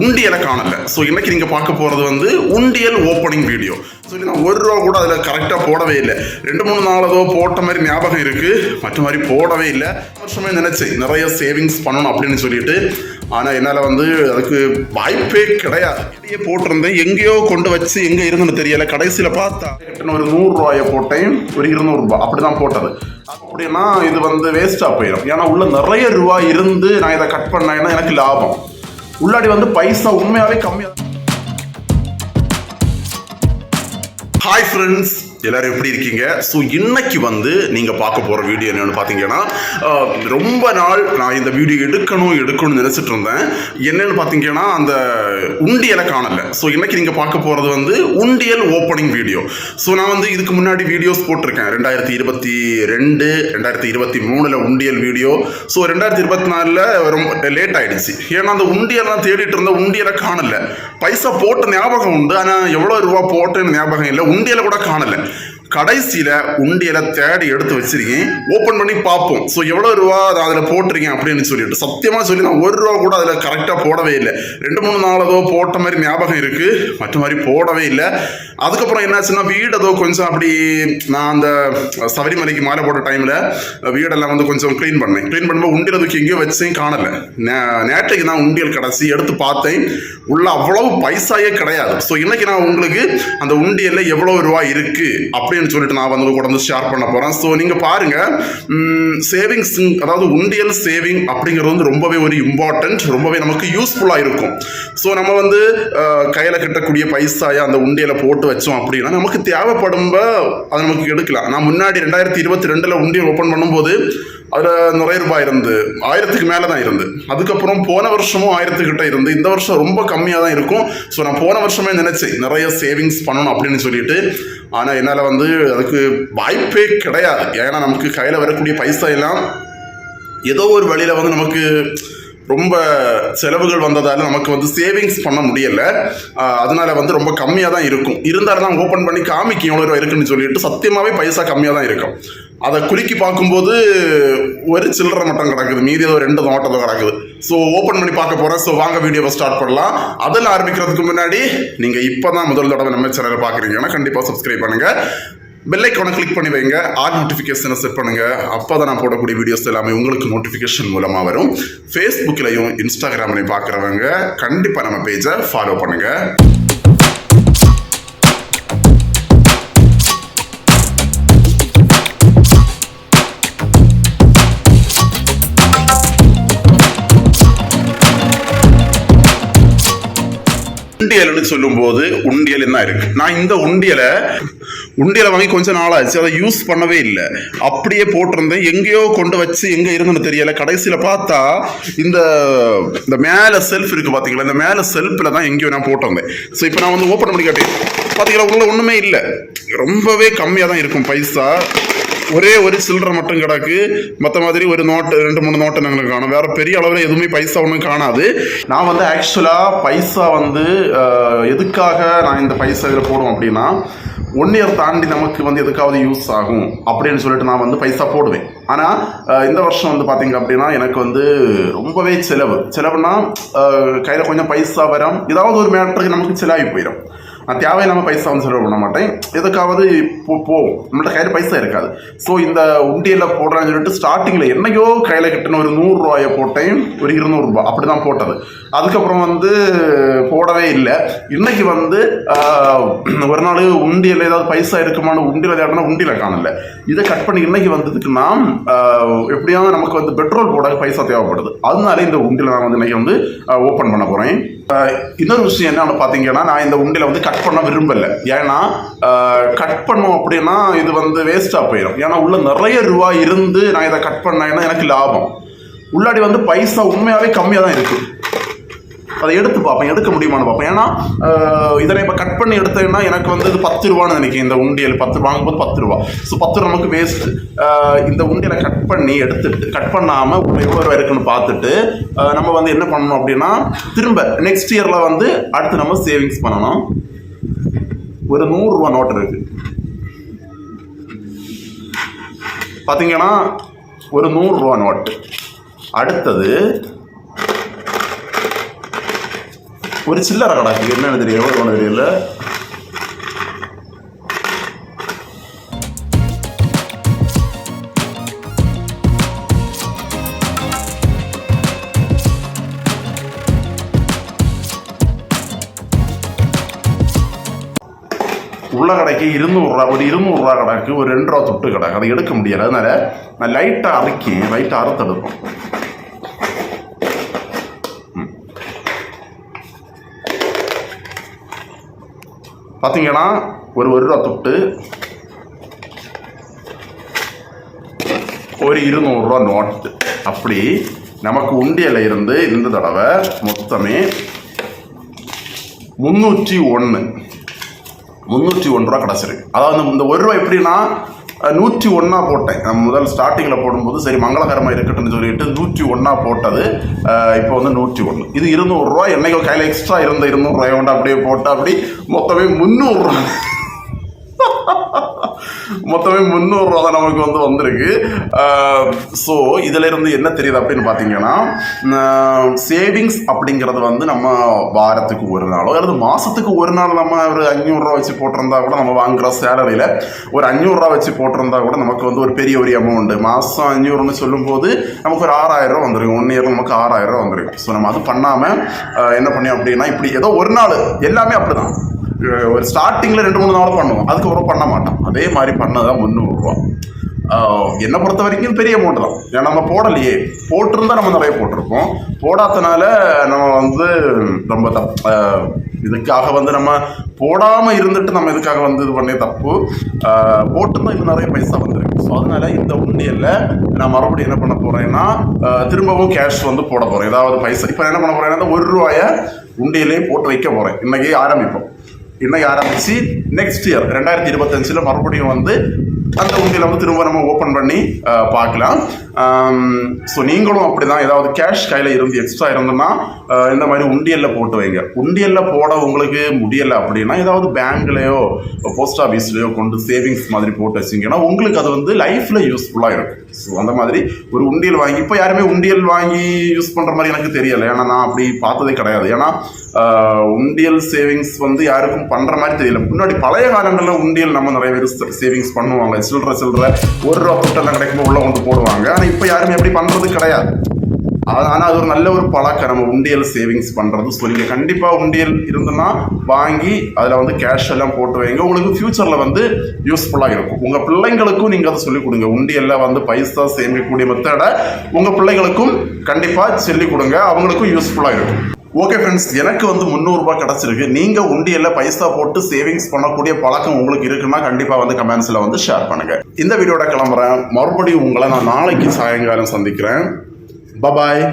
உண்டியலை காணல. ஸோ இன்னைக்கு நீங்கள் பார்க்க போகிறது வந்து உண்டியல் ஓப்பனிங் வீடியோ ஸோ நான் ஒரு ரூபா கூட அதில் கரெக்டாக போடவே இல்லை. ரெண்டு மூணு நாள் ஏதோ போட்ட மாதிரி ஞாபகம் இருக்குது மற்ற மாதிரி போடவே இல்லை. வருஷமே நினச்சேன் நிறைய சேவிங்ஸ் பண்ணணும் அப்படின்னு சொல்லிட்டு. ஆனால் என்னால் வந்து அதுக்கு வாய்ப்பே கிடையாது. வெளியே போட்டிருந்தேன். எங்கேயோ கொண்டு வச்சு எங்கே இருந்துன்னு தெரியல. கடைசியில் பார்த்தா கிட்ட ஒரு நூறுரூவாயை போட்டேன். ஒரு இருநூறுபா அப்படி தான் போட்டது. அப்படின்னா இது வந்து வேஸ்ட்டாக போயிடும். ஏன்னா உள்ளே நிறைய ரூபா இருந்து நான் இதை கட் பண்ணேன்னா எனக்கு லாபம். உள்ளாடி வந்து பைசா உண்மையாகவே கம்மியாக ஹாய் ஃப்ரெண்ட்ஸ் எல்லாரும் எப்படி இருக்கீங்க? ஸோ இன்னைக்கு வந்து நீங்கள் பார்க்க போகிற வீடியோ என்னன்னு பார்த்தீங்கன்னா ரொம்ப நாள் நான் இந்த வீடியோ எடுக்கணும் எடுக்கணும்னு நினச்சிட்டு இருந்தேன். என்னன்னு பார்த்தீங்கன்னா அந்த உண்டியலை காணல. ஸோ இன்னைக்கு நீங்கள் பார்க்க போகிறது வந்து உண்டியல் ஓப்பனிங் வீடியோ ஸோ நான் வந்து இதுக்கு முன்னாடி வீடியோஸ் போட்டிருக்கேன். ரெண்டாயிரத்தி இருபத்தி ரெண்டு ரெண்டாயிரத்தி இருபத்தி மூணில் உண்டியல் வீடியோ ஸோ ரெண்டாயிரத்தி இருபத்தி நாலில் ரொம்ப லேட் ஆயிடுச்சு. ஏன்னா அந்த உண்டியெல்லாம் தேடிட்டு இருந்த உண்டியலை காணல. பைசா போட்ட ஞாபகம் உண்டு. ஆனால் எவ்வளோ ரூபா போட்டேன்னு ஞாபகம் இல்லை. உண்டியலை கூட காணல. கடைசியில் உண்டியலை தேடி எடுத்து வச்சிருக்கேன். ஓப்பன் பண்ணி பார்ப்போம். ஸோ எவ்வளோ ரூபா அதை அதில் போட்டிருக்கேன் அப்படின்னு சொல்லிட்டு. சத்தியமாக சொல்லி நான் ஒரு ரூபா கூட அதில் கரெக்டாக போடவே இல்லை. ரெண்டு மூணு நாள் ஏதோ போட்ட மாதிரி ஞாபகம் இருக்குது மற்ற மாதிரி போடவே இல்லை. அதுக்கப்புறம் என்னாச்சுன்னா வீடு ஏதோ கொஞ்சம் அப்படி நான் அந்த சபரிமலைக்கு மாலை போட்ட டைமில் வீடெல்லாம் வந்து கொஞ்சம் க்ளீன் பண்ணேன். க்ளீன் பண்ணும்போது உண்டியல் தூக்கி எங்கேயோ வச்சேன் காணலை. நே- நேற்றைக்கு நான் உண்டியல் கடைசி எடுத்து பார்த்தேன். உள்ள அவ்வளவு பைசாயே கிடையாது. ஸோ இன்னைக்கு நான் உங்களுக்கு அந்த உண்டியல்ல எவ்வளவு ரூபா இருக்கு? அப்படின்னு சொல்லிட்டு நான் வந்து கூட வந்து ஷேர் பண்ண போகிறேன் ஸோ நீங்கள் பாருங்க சேவிங்ஸ் அதாவது உண்டியல் சேவிங் அப்படிங்கிறது வந்து ரொம்பவே ஒரு இம்பார்ட்டண்ட் ரொம்பவே நமக்கு யூஸ்ஃபுல்லாக இருக்கும். ஸோ நம்ம வந்து கையில் கட்டக்கூடிய பைசாயை அந்த உண்டியலை போட்டு வச்சோம் அப்படின்னா நமக்கு தேவைப்படும் அதை நமக்கு எடுக்கலாம். நான் முன்னாடி ரெண்டாயிரத்தி இருபத்தி ரெண்டில் உண்டியல் ஓப்பன் பண்ணும்போது அதில் நிறைய ரூபாய் இருந்து ஆயிரத்துக்கு மேலே தான் இருந்து. அதுக்கப்புறம் போன வருஷமும் ஆயிரத்துக்கிட்ட இருந்து. இந்த வருஷம் ரொம்ப கம்மியாக தான் இருக்கும். ஸோ நான் போன வருஷமே நினச்சேன் நிறைய சேவிங்ஸ் பண்ணணும் அப்படின்னு சொல்லிட்டு. ஆனால் என்னால் வந்து அதுக்கு வாய்ப்பே கிடையாது. ஏன்னா நமக்கு கையில் வரக்கூடிய பைசா எல்லாம் ஏதோ ஒரு வழியில் வந்து நமக்கு ரொம்ப செலவுகள் வந்ததால் நமக்கு வந்து சேவிங்ஸ் பண்ண முடியலை. அதனால் வந்து ரொம்ப கம்மியாக தான் இருக்கும். இருந்தாலும் தான் ஓப்பன் பண்ணி காமிக்கு எவ்வளோ ரூபா இருக்குன்னு சொல்லிட்டு சத்தியமாகவே பைசா கம்மியாக தான் இருக்கும். அதை குலுக்கி பார்க்கும்போது ஒரு சில்லறை மட்டும் கிடக்குது. மீதி ஏதோ ரெண்டு நோட்டதோ கிடக்குது. ஸோ ஓப்பன் பண்ணி பார்க்க போகிறேன் ஸோ வாங்க வீடியோவை ஸ்டார்ட் பண்ணலாம். அதில் ஆரம்பிக்கிறதுக்கு முன்னாடி நீங்கள் இப்போ தான் முதல் தடவை நம்ம சேனலை பார்க்குறீங்கன்னா கண்டிப்பாக சப்ஸ்கிரைப் பண்ணுங்கள் பெல்லைக்கான கிளிக் பண்ணி வைங்க. ஆல் நோட்டிஃபிகேஷனை செட் பண்ணுங்கள் அப்போ தான் நான் போடக்கூடிய வீடியோஸ் எல்லாமே உங்களுக்கு நோட்டிஃபிகேஷன் மூலமாக வரும். ஃபேஸ்புக்கிலையும் இன்ஸ்டாகிராம்லையும் பார்க்குறவங்க கண்டிப்பாக நம்ம பேஜை ஃபாலோ பண்ணுங்கள் உண்டியல்னு சொல்லும்போது உண்டியல் என்ன இருக்கு. நான் இந்த உண்டியலை உண்டியலை வாங்கி கொஞ்ச நாளாச்சு அதை யூஸ் பண்ணவே இல்லை. அப்படியே போட்டிருந்தேன். எங்கேயோ கொண்டு வச்சு எங்கே இருந்துன்னு தெரியல. கடைசியில் பார்த்தா இந்த இந்த மேலே செல்ஃப் இருக்கு பார்த்தீங்களா இந்த மேலே செல்ஃபில் தான் எங்கேயோ நான் போட்டிருந்தேன். ஸோ இப்போ நான் வந்து ஓப்பன் பண்ணி காட்டேன் பார்த்தீங்களா உள்ள ஒன்றுமே இல்லை. ரொம்பவே கம்மியாக தான் இருக்கும் பைசா. ஒரே ஒரு சில்லறை மட்டும் கிடக்கு. மற்ற மாதிரி ஒரு நோட்டு ரெண்டு மூணு நோட்டு நாங்களுக்கு காணும். வேற பெரிய அளவில் எதுவுமே பைசா ஒன்றும் காணாது. நான் வந்து ஆக்சுவலாக பைசா வந்து எதுக்காக நான் இந்த பைசா இதில் போடுவோம் அப்படின்னா ஒன் இயர் தாண்டி நமக்கு வந்து எதுக்காவது யூஸ் ஆகும் அப்படின்னு சொல்லிட்டு நான் வந்து பைசா போடுவேன். ஆனால் இந்த வருஷம் வந்து பார்த்தீங்க அப்படின்னா எனக்கு வந்து ரொம்பவே செலவு. செலவுனா கையில் கொஞ்சம் பைசா வரும். ஏதாவது ஒரு மேட்டருக்கு நமக்கு செலவாகி போயிடும் நான் தேவையில்லாமல் பைசா வந்து செலவு பண்ண மாட்டேன். எதுக்காவது போ நம்மள்ட்ட கையில் பைசா இருக்காது. ஸோ இந்த உண்டியில் போடுறான்னு சொல்லிட்டு ஸ்டார்டிங்கில் என்னையோ கையில் கட்டின ஒரு நூறுரூவாயை போட்டேன். ஒரு இருநூறுபா அப்படி தான் போட்டது. அதுக்கப்புறம் வந்து போடவே இல்லை. இன்னைக்கு வந்து ஒரு நாள் உண்டியில் ஏதாவது பைசா இருக்குமான உண்டியில் தேடினா உண்டியில் காணல. இதை கட் பண்ணி இன்னைக்கு வந்ததுக்குன்னா எப்படியாவது நமக்கு வந்து பெட்ரோல் போட பைசா தேவைப்படுது. அதனால இந்த உண்டியில் நான் வந்து இன்னைக்கு வந்து ஓப்பன் பண்ண போகிறேன் இன்னொரு விஷயம் என்னன்னு பார்த்தீங்கன்னா நான் இந்த உண்டியில் வந்து கட் பண்ண விரும்பலை. ஏன்னா கட் பண்ணோம் அப்படின்னா இது வந்து வேஸ்ட்டாக போயிடும் ஏன்னா உள்ள நிறைய ரூபா இருந்து நான் இதை கட் பண்ணேன்னா எனக்கு லாபம். உள்ளாடி வந்து பைசா உண்மையாகவே கம்மியாக தான் இருக்குது அதை எடுத்து பார்ப்பேன் எடுக்க முடியுமான்னு பார்ப்பேன். ஏன்னா இதனை இப்போ கட் பண்ணி எடுத்தேன்னா எனக்கு வந்து இது பத்து ரூபான்னு நினைக்கிறேன் இந்த உண்டியல். பத்து வாங்கும்போது பத்து ரூபா. ஸோ பத்து ரூபா நமக்கு வேஸ்ட் இந்த உண்டியலை கட் பண்ணி எடுத்துட்டு கட் பண்ணாமல் எவ்வளோ ரூபா இருக்குன்னு பார்த்துட்டு நம்ம வந்து என்ன பண்ணணும் அப்படின்னா திரும்ப நெக்ஸ்ட் இயரில் வந்து அடுத்து நம்ம சேவிங்ஸ் பண்ணணும். ஒரு நூறுரூவா நோட் இருக்கு. பார்த்தீங்கன்னா ஒரு நூறுரூவா நோட்டு அடுத்தது ஒரு சில்லற கணக்கு என்னன்னு தெரியல ஒன்று தெரியல. உள்ள கடைக்கு இருநூறுரூவா ஒரு இருநூறுரூவா கடைக்கு ஒரு ரெண்டு ரூபா தொட்டு கிடக்கு அதை எடுக்க முடியாது அதனால நான் லைட்டாக அரைக்கேன் லைட்டாக அறுத்தெடுப்போம் பார்த்தீங்கன்னா ஒரு ஒரு ரூபா தொட்டு ஒரு இருநூறுரூவா நோட்டு அப்படி நமக்கு உண்டியல இருந்து இந்த தடவை மொத்தமே முந்நூற்றி ஒன்று முந்நூற்றி ஒன்று ரூபா கிடச்சிருக்கு அதாவது இந்த ஒரு ரூபா எப்படின்னா நூற்றி ஒன்றா போட்டேன். முதல் ஸ்டார்டிங்கில் போடும்போது சரி மங்களகரமாக இருக்கட்டும்னு சொல்லிட்டு நூற்றி ஒன்றா போட்டது. இப்போ வந்து நூற்றி ஒன்று இது இருநூறுரூவா என்னைக்கோ கையில் எக்ஸ்ட்ரா இருந்த இருநூறுவாயை கொண்டு அப்படியே போட்டால் அப்படி மொத்தமே முந்நூறுரூவா மொத்தமே முந்நூறுரூவா தான் நமக்கு வந்து வந்திருக்கு. ஸோ இதில் இருந்து என்ன தெரியுது அப்படின்னு பார்த்தீங்கன்னா சேவிங்ஸ் அப்படிங்கிறது வந்து நம்ம வாரத்துக்கு ஒரு நாளோ அல்லது மாதத்துக்கு ஒரு நாள் நம்ம ஒரு அஞ்சூறுரூவா வச்சு போட்டிருந்தா கூட நம்ம வாங்குற சேலரியில் ஒரு அஞ்சூறுரூவா வச்சு போட்டிருந்தா கூட நமக்கு வந்து ஒரு பெரிய ஒரு அமௌண்ட் மாதம் அஞ்சூறுன்னு சொல்லும்போது நமக்கு ஒரு ஆறாயிரம் ரூபா வந்துருக்கும் ஒன் இயர் நமக்கு ஆறாயிரம் ரூபா வந்துருக்கும் ஸோ நம்ம அது பண்ணாமல் என்ன பண்ணோம் அப்படின்னா இப்படி ஏதோ ஒரு நாள் எல்லாமே அப்படிதான். ஒரு ஸ்டார்டிங்கில் ரெண்டு மூணு நாள் பண்ணுவோம். அதுக்கப்புறம் பண்ண மாட்டோம். அதே மாதிரி பண்ணதான் முந்நூறுரூவா. என்னை பொறுத்த வரைக்கும் பெரிய அமௌண்ட் தான். ஏன்னா நம்ம போடலையே. போட்டிருந்தா நம்ம நிறைய போட்டிருப்போம். போடாதனால நம்ம வந்து ரொம்ப தப்பு இதுக்காக வந்து நம்ம போடாமல் இருந்துட்டு நம்ம இதுக்காக வந்து இது பண்ணே தப்பு. அஹ் போட்டிருந்தா இது நிறைய பைசா வந்துருக்கு. ஸோ அதனால இந்த உண்டியல்ல நான் மறுபடியும் என்ன பண்ண போகிறேன்னா திரும்பவும் கேஷ் வந்து போட போகிறேன் ஏதாவது பைசா. இப்போ என்ன பண்ண போகிறேன்னா ஒரு ரூபாய உண்டியிலே போட்டு வைக்க போகிறேன் இன்றைக்கி ஆரம்பிப்போம். இன்னைக்கு ஆரம்பிச்சு நெக்ஸ்ட் இயர் ரெண்டாயிரத்தி இருபத்தஞ்சில் மறுபடியும் வந்து அந்த உண்டியில் வந்து திரும்ப நம்ம ஓப்பன் பண்ணி பார்க்கலாம். ஸோ நீங்களும் அப்படிதான். ஏதாவது கேஷ் கையில் இருந்து எக்ஸ்ட்ரா இருந்ததுன்னா இந்த மாதிரி உண்டியலில் போட்டு வைங்க. உண்டியலில் போட உங்களுக்கு முடியலை அப்படின்னா ஏதாவது பேங்க்லேயோ போஸ்ட் ஆஃபீஸ்லேயோ கொண்டு சேவிங்ஸ் மாதிரி போட்டு வச்சிங்கன்னா உங்களுக்கு அது வந்து லைஃப்பில் யூஸ்ஃபுல்லாக இருக்கும். ஸோ அந்த மாதிரி ஒரு உண்டியல் வாங்கி இப்போ யாருமே உண்டியல் வாங்கி யூஸ் பண்ணுற மாதிரி எனக்கு தெரியலை. ஏன்னா நான் அப்படி பார்த்ததே கிடையாது. ஏன்னா உண்டியல் சேவிங்ஸ் வந்து யாருக்கும் பண்ணுற மாதிரி தெரியல. முன்னாடி பழைய காலங்களில் உண்டியல் நம்ம நிறைய பேர் சேவிங்ஸ் பண்ணுவோம் போடுவாங்களே சில்லற சில்லற ஒரு ரூபா புட்டெல்லாம் கிடைக்கும்போது உள்ள கொண்டு போடுவாங்க. ஆனால் இப்போ யாருமே அப்படி பண்ணுறது கிடையாது. ஆனால் அது ஒரு நல்ல ஒரு பழக்கம். நம்ம உண்டியல் சேவிங்ஸ் பண்ணுறது ஸோ நீங்கள் கண்டிப்பாக உண்டியல் இருந்ததுன்னா வாங்கி அதில் வந்து கேஷ் எல்லாம் போட்டு வைங்க. உங்களுக்கு ஃப்யூச்சரில் வந்து யூஸ்ஃபுல்லாக இருக்கும். உங்கள் பிள்ளைங்களுக்கும் நீங்கள் அதை சொல்லிக் கொடுங்க. உண்டியலில் வந்து பைசா சேமிக்கக்கூடிய மெத்தடை உங்கள் பிள்ளைங்களுக்கும் கண்டிப்பாக சொல்லிக் கொடுங்க. அவங்களுக்கும் யூஸ்ஃபுல்லாக இருக்கும். ஓகே ஃப்ரெண்ட்ஸ் எனக்கு வந்து முந்நூறுரூபா கிடச்சிருக்கு. நீங்கள் உண்டியில் பைசா போட்டு சேவிங்ஸ் பண்ணக்கூடிய பழக்கம் உங்களுக்கு இருக்குன்னா கண்டிப்பாக வந்து கமெண்ட்ஸில் வந்து ஷேர் பண்ணுங்கள் இந்த வீடியோட கிளம்புறேன். மறுபடியும் உங்களை நான் நாளைக்கு சாயங்காலம் சந்திக்கிறேன். பபாய்